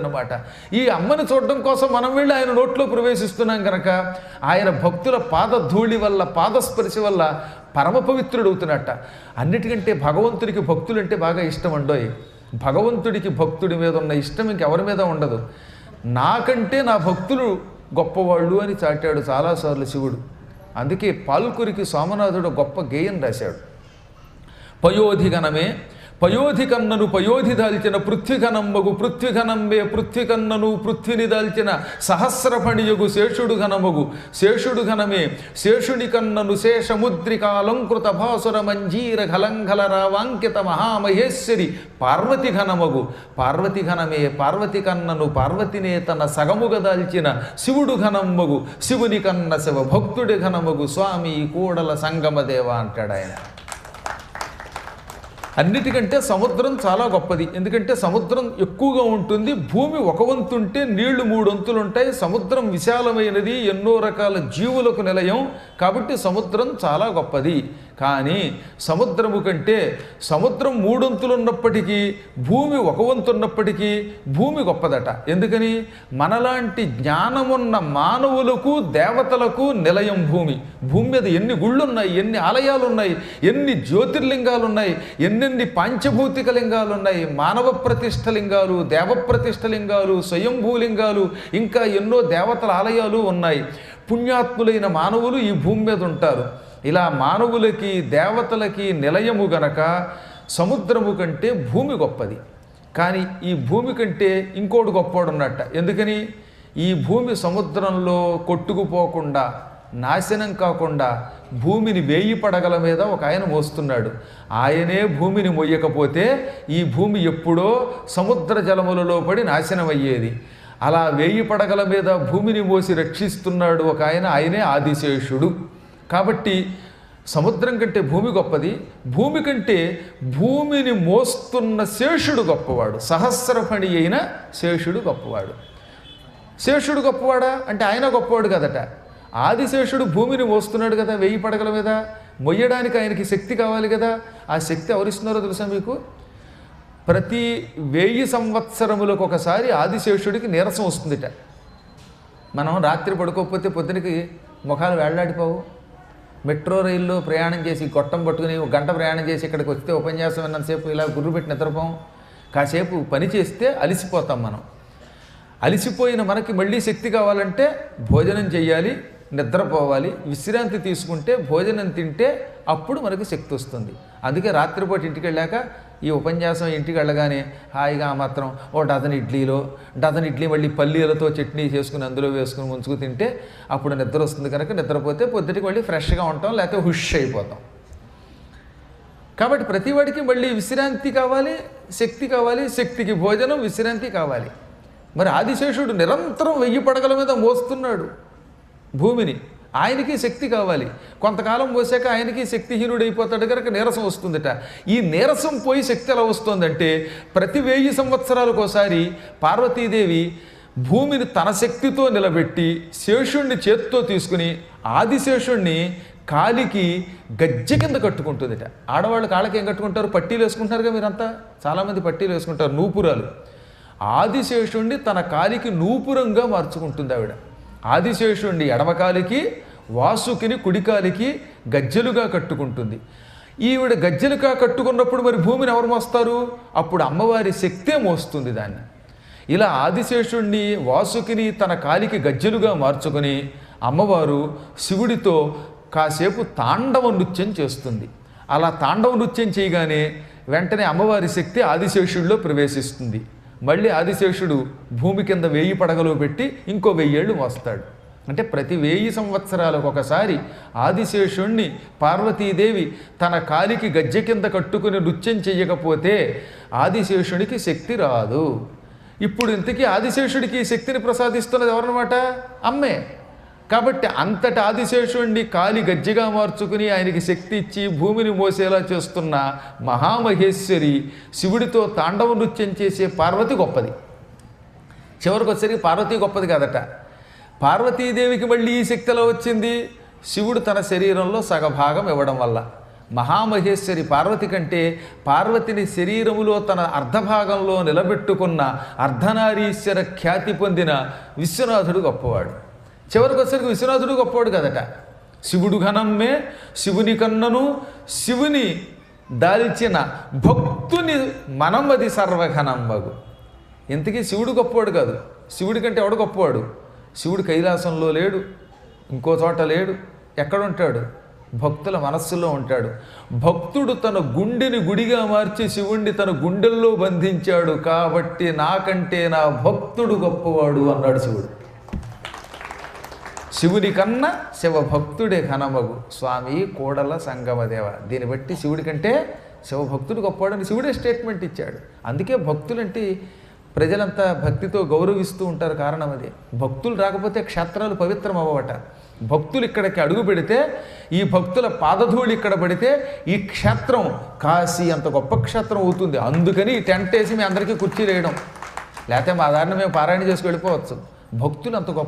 అనమాట ఈ అమ్మని చూడడం కోసం మనం వెళ్ళి ఆయన నోట్లో ప్రవేశిస్తున్నాం కనుక ఆయన భక్తుల పాదధూళి వల్ల పాదస్పర్శ వల్ల పరమ పవిత్రుడవుతున్నట్ట. అన్నిటికంటే భగవంతుడికి భక్తులంటే బాగా ఇష్టం అండోయ్. భగవంతుడికి భక్తుడి మీద ఉన్న ఇష్టం ఇంకెవరి మీద ఉండదు. నాకంటే నా భక్తులు గొప్పవాళ్ళు అని చాటాడు చాలాసార్లు శివుడు. అందుకే పాల్కురికి సోమనాథుడు గొప్ప గేయం రాశాడు. పయోధిగణమే పయోధికన్నను పయోధి దాల్చిన పృథ్వీఘనమ్మగు పృథ్వీఘనంబే పృథ్వీకన్నను పృథ్విని దాల్చిన సహస్రఫణియగు శేషుడు ఘనమగు శేషుడు ఘనమే శేషుని కన్నను శేషముద్రికాలంకృత భాసుర మంజీర ఘలంఘల రావాంకిత మహామహేశ్వరి పార్వతి ఘనమగు పార్వతి ఘనమే పార్వతి కన్నను పార్వతినే తన సగముగ దాల్చిన శివుడు ఘనమ్మగు శివుని కన్న శివ భక్తుడి ఘనమగు స్వామి కూడల సంగమదేవ అంటాడు ఆయన అన్నిటికంటే సముద్రం చాలా గొప్పది. ఎందుకంటే సముద్రం ఎక్కువగా ఉంటుంది భూమి ఒక వంతు ఉంటే నీళ్ళు మూడు వంతులు ఉంటాయి సముద్రం విశాలమైనది ఎన్నో రకాల జీవులకు నిలయం. కాబట్టి సముద్రం చాలా గొప్పది. కానీ సముద్రము కంటే సముద్రం మూడొంతులు ఉన్నప్పటికీ భూమి ఒక వంతు ఉన్నప్పటికీ భూమి గొప్పదట. ఎందుకని? మనలాంటి జ్ఞానమున్న మానవులకు దేవతలకు నిలయం భూమి. భూమి మీద ఎన్ని గుళ్ళు ఉన్నాయి ఎన్ని ఆలయాలు ఉన్నాయి ఎన్ని జ్యోతిర్లింగాలు ఉన్నాయి ఎన్నెన్ని పాంచభౌతిక లింగాలు ఉన్నాయి మానవ ప్రతిష్ఠ లింగాలు దేవ ప్రతిష్ఠ లింగాలు స్వయంభూలింగాలు ఇంకా ఎన్నో దేవతల ఆలయాలు ఉన్నాయి. పుణ్యాత్ములైన మానవులు ఈ భూమి మీద ఉంటారు. ఇలా మానవులకి దేవతలకి నిలయము గనక సముద్రము కంటే భూమి గొప్పది. కానీ ఈ భూమి కంటే ఇంకోటి గొప్పోడు ఉన్నట్ట ఎందుకని? ఈ భూమి సముద్రంలో కొట్టుకుపోకుండా నాశనం కాకుండా భూమిని వేయి పడగల మీద ఒక ఆయన మోస్తున్నాడు. ఆయనే భూమిని మొయ్యకపోతే ఈ భూమి ఎప్పుడో సముద్ర జలములలో పడి నాశనం అయ్యేది అలా వేయి పడగల మీద భూమిని మోసి రక్షిస్తున్నాడు ఒక ఆయన ఆయనే ఆదిశేషుడు. కాబట్టి సముద్రం కంటే భూమి గొప్పది. భూమి కంటే భూమిని మోస్తున్న శేషుడు గొప్పవాడు. సహస్రఫణి అయిన శేషుడు గొప్పవాడు. శేషుడు గొప్పవాడా? అంటే ఆయన గొప్పవాడు కదట. ఆదిశేషుడు భూమిని మోస్తున్నాడు కదా వెయ్యి పడగల మీద. మొయ్యడానికి ఆయనకి శక్తి కావాలి కదా. ఆ శక్తి ఎవరిస్తున్నారో తెలుసా మీకు? ప్రతి వెయ్యి సంవత్సరములకు ఒకసారి ఆదిశేషుడికి నీరసం వస్తుందిట. మనం రాత్రి పడుకోకపోతే పొద్దునకి ముఖాలు వేళ్ళాడిపోవు మెట్రో రైల్లో ప్రయాణం చేసి గొట్టం పట్టుకుని ఒక గంట ప్రయాణం చేసి ఇక్కడికి వస్తే ఉపన్యాసం విన్నంతసేపు ఇలా గుర్రు పెట్టి నిద్రపోం కాసేపు పని చేస్తే అలిసిపోతాం మనం. అలిసిపోయిన మనకి మళ్ళీ శక్తి కావాలంటే భోజనం చేయాలి నిద్రపోవాలి విశ్రాంతి తీసుకుంటే భోజనం తింటే అప్పుడు మనకి శక్తి వస్తుంది. అందుకే రాత్రిపూట ఇంటికి వెళ్ళాక ఈ ఉపన్యాసం ఇంటికి వెళ్ళగానే హాయిగా ఆ మాత్రం ఓ డజన్ ఇడ్లీలో డజన్ ఇడ్లీ మళ్ళీ పల్లీలతో చట్నీ చేసుకుని అందులో వేసుకుని ఉంచుకు తింటే అప్పుడు నిద్ర వస్తుంది కనుక నిద్రపోతే పొద్దుటికి మళ్ళీ ఫ్రెష్గా ఉంటాం లేకపోతే హుష్ అయిపోతాం. కాబట్టి ప్రతివాడికి మళ్ళీ విశ్రాంతి కావాలి శక్తి కావాలి శక్తికి భోజనం విశ్రాంతి కావాలి. మరి ఆదిశేషుడు నిరంతరం వెయ్యి పడగల మీద మోస్తున్నాడు భూమిని. ఆయనకి శక్తి కావాలి. కొంతకాలం పోసాక ఆయనకి శక్తిహీనుడైపోతాడు కనుక నీరసం వస్తుందట. ఈ నీరసం పోయి శక్తి ఎలా వస్తుందంటే ప్రతి వెయ్యి సంవత్సరాలకు ఒకసారి పార్వతీదేవి భూమిని తన శక్తితో నిలబెట్టి శేషుణ్ణి చేత్తో తీసుకుని ఆదిశేషుణ్ణి కాలికి గజ్జె కింద కట్టుకుంటుందిట. ఆడవాళ్ళు కాళ్ళకి ఏం కట్టుకుంటారు? పట్టీలు వేసుకుంటారుగా మీరంతా? చాలామంది పట్టీలు వేసుకుంటారు నూపురాలు. ఆదిశేషుణ్ణి తన కాలికి నూపురంగా మార్చుకుంటుంది ఆవిడ. ఆదిశేషుణ్ణి ఎడమకాలికి వాసుకిని కుడికాలికి గజ్జెలుగా కట్టుకుంటుంది. ఈవిడ గజ్జెలుగా కట్టుకున్నప్పుడు మరి భూమిని ఎవరు మోస్తారు? అప్పుడు అమ్మవారి శక్తే మోస్తుంది దాన్ని. ఇలా ఆదిశేషుణ్ణి వాసుకిని తన కాలికి గజ్జెలుగా మార్చుకొని అమ్మవారు శివుడితో కాసేపు తాండవ నృత్యం చేస్తుంది. అలా తాండవ నృత్యం చేయగానే వెంటనే అమ్మవారి శక్తి ఆదిశేషుడిలో ప్రవేశిస్తుంది. మళ్ళీ ఆదిశేషుడు భూమి కింద వేయి పడగలో పెట్టి ఇంకో వెయ్యేళ్ళు మోస్తాడు. అంటే ప్రతి వెయ్యి సంవత్సరాలకు ఒకసారి ఆదిశేషుణ్ణి పార్వతీదేవి తన కాలికి గజ్జె కింద కట్టుకుని నృత్యం చెయ్యకపోతే ఆదిశేషునికి శక్తి రాదు. ఇప్పుడు ఇంతకీ ఆదిశేషుడికి శక్తిని ప్రసాదిస్తున్నది ఎవరన్నమాట? అమ్మే. కాబట్టి అంతటి ఆదిశేషుణ్ణి కాలి గజ్జిగా మార్చుకుని ఆయనకి శక్తి ఇచ్చి భూమిని మోసేలా చేస్తున్న మహామహేశ్వరి శివుడితో తాండవ నృత్యం చేసే పార్వతి గొప్పది. చివరికి వచ్చేసరికి పార్వతి గొప్పది కాదట. పార్వతీదేవికి మళ్ళీ ఈ శక్తిలో వచ్చింది? శివుడు తన శరీరంలో సగభాగం ఇవ్వడం వల్ల. మహామహేశ్వరి పార్వతి కంటే పార్వతిని శరీరములో తన అర్ధభాగంలో నిలబెట్టుకున్న అర్ధనారీశ్వర ఖ్యాతి పొందిన విశ్వనాథుడు గొప్పవాడు. చివరికి వచ్చరికి విశ్వనాథుడు గొప్పవాడు కదట. శివుడు ఘనమ్మే శివుని కన్నను శివుని దాల్చిన భక్తుని మనమది సర్వఘనమ్మగు ఇంతకీ శివుడు గొప్పవాడు కాదు. శివుడి కంటే ఎవడు గొప్పవాడు? శివుడు కైలాసంలో లేడు ఇంకో చోట లేడు ఎక్కడుంటాడు? భక్తుల మనస్సులో ఉంటాడు. భక్తుడు తన గుండెని గుడిగా మార్చి శివుణ్ణి తన గుండెల్లో బంధించాడు కాబట్టి నాకంటే నా భక్తుడు గొప్పవాడు అన్నాడు శివుడు. శివుని కన్నా శివభక్తుడే ఘనమగు. స్వామి కోడల సంగమదేవ. దీన్ని బట్టి శివుడి కంటే శివభక్తుడు గొప్పవాడని శివుడే స్టేట్మెంట్ ఇచ్చాడు. అందుకే భక్తులంటే ప్రజలంతా భక్తితో గౌరవిస్తూ ఉంటారు కారణం అది. భక్తులు రాకపోతే క్షేత్రాలు పవిత్రం అవ్వట భక్తులు ఇక్కడికి అడుగు పెడితే ఈ భక్తుల పాదధూళి ఇక్కడ పడితే ఈ క్షేత్రం కాశీ అంత గొప్ప క్షేత్రం అవుతుంది. అందుకని ఈ టెంట్ వేసి మీ అందరికీ కుర్చీ వేయడం లేకపోతే మా దారిని మేము పారాయణ చేసుకు వెళ్ళిపోవచ్చు. భక్తులు అంత గొప్ప